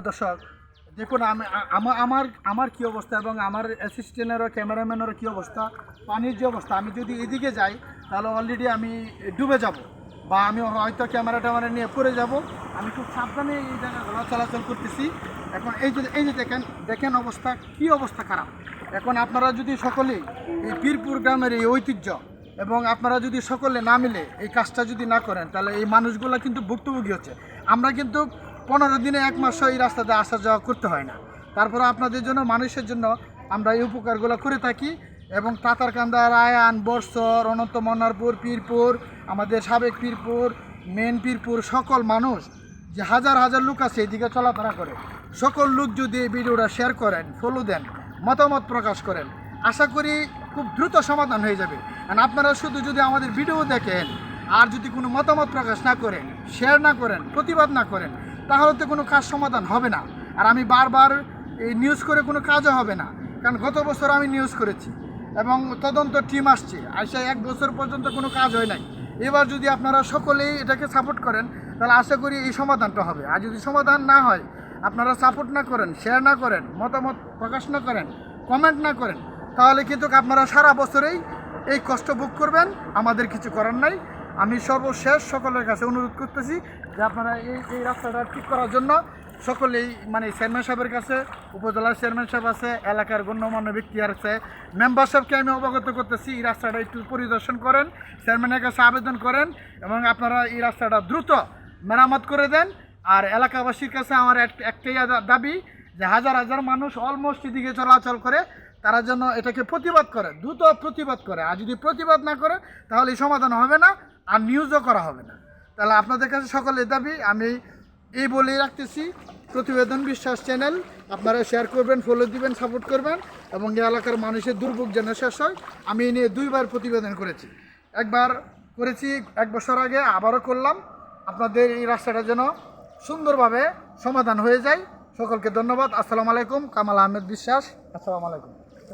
দর্শক, দেখুন আমার আমার কি অবস্থা এবং আমার অ্যাসিস্ট্যান্টেরও ক্যামেরাম্যানেরও কি অবস্থা? পানির যে অবস্থা, আমি যদি এদিকে যাই, তাহলে অলরেডি আমি ডুবে যাব বা আমি হয়তো ক্যামেরা ট্যামেরা নিয়ে পড়ে যাব। আমি খুব সাবধানে এই জায়গাগুলো চলাচল করতেছি। এখন এই যে এই যে দেখেন দেখেন অবস্থা, কি অবস্থা খারাপ। এখন আপনারা যদি সকলেই এই পীরপুর গ্রামের এই ঐতিহ্য এবং আপনারা যদি সকলে না মিলে এই কাজটা যদি না করেন, তাহলে এই মানুষগুলো কিন্তু ভুক্তভোগী হচ্ছে। আমরা কিন্তু পনেরো দিনে এক মাস এই রাস্তাতে আসা যাওয়া করতে হয় না। তারপরে আপনাদের জন্য, মানুষের জন্য আমরা এই উপকারগুলো করে থাকি এবং তাতারকান্দা রায়ান বর্ষর অনন্ত মন্নারপুর, পীরপুর, আমাদের সাবেক পীরপুর, মেন পীরপুর সকল মানুষ যে হাজার হাজার লোক আছে এদিকে চলাফেরা করে। সকল লোক যদি এই ভিডিওটা শেয়ার করেন ফলো দেন, মতামত প্রকাশ করেন, আশা করি খুব দ্রুত সমাধান হয়ে যাবে। আর আপনারা শুধু যদি আমাদের ভিডিও দেখেন, আর যদি কোনো মতামত প্রকাশ না করেন শেয়ার না করেন, প্রতিবাদ না করেন তাহলে তো কোনো কাজ সমাধান হবে না। আর আমি বারবার এই নিউজ করে কোনো কাজও হবে না। কারণ গত বছর আমি নিউজ করেছি এবং তদন্ত টিম আসছে। আসে এক বছর পর্যন্ত কোনো কাজ হয় নাই। এবার যদি আপনারা সকলেই এটাকে সাপোর্ট করেন, তাহলে আশা করি এই সমাধানটা হবে। আর যদি সমাধান না হয়, আপনারা সাপোর্ট না করেন শেয়ার না করেন, মতামত প্রকাশ না করেন কমেন্ট না করেন, তাহলে কিন্তু আপনারা সারা বছরেই এই কষ্ট ভোগ করবেন। আমাদের কিছু করার নাই। আমি সর্বশেষ সকলের কাছে অনুরোধ করতেছি যে আপনারা এই এই রাস্তাটা ঠিক করার জন্য সকলেই মানে চেয়ারম্যান সাহেবের কাছে উপজেলার চেয়ারম্যান সাহেব আছে, এলাকার গণ্যমান্য ব্যক্তি আছে, মেম্বার সাহেবকে আমি অবগত করতেছি এই রাস্তাটা একটু পরিদর্শন করেন, চেয়ারম্যানের কাছে আবেদন করেন এবং আপনারা এই রাস্তাটা দ্রুত মেরামত করে দেন। আর এলাকাবাসীর কাছে আমার এক- একটাই দাবি যে হাজার হাজার মানুষ অলমোস্ট এদিকে চলাচল করে, তারা যেন এটাকে প্রতিবাদ করে, দ্রুত প্রতিবাদ করে। আর যদি প্রতিবাদ না করে, তাহলে সমাধান হবে না। আর নিউজও করা হবে না। তাহলে আপনাদের কাছে সকলের দাবি, আমি এই বলেই রাখতেছি। প্রতিবেদন বিশ্বাস চ্যানেল, আপনারা শেয়ার করবেন ফলো দিবেন সাপোর্ট করবেন এবং এই এলাকার মানুষের দুর্ভোগ যেন শেষ হয়, আমি এই নিয়ে দুইবার প্রতিবেদন করেছি। একবার করেছি, এক বছর আগে আবারও করলাম। আপনাদের এই রাস্তাটা যেন সুন্দরভাবে সমাধান হয়ে যায়। সকলকে ধন্যবাদ। আসসালামু আলাইকুম। কামাল আহমেদ বিশ্বাস। আসসালামু আলাইকুম।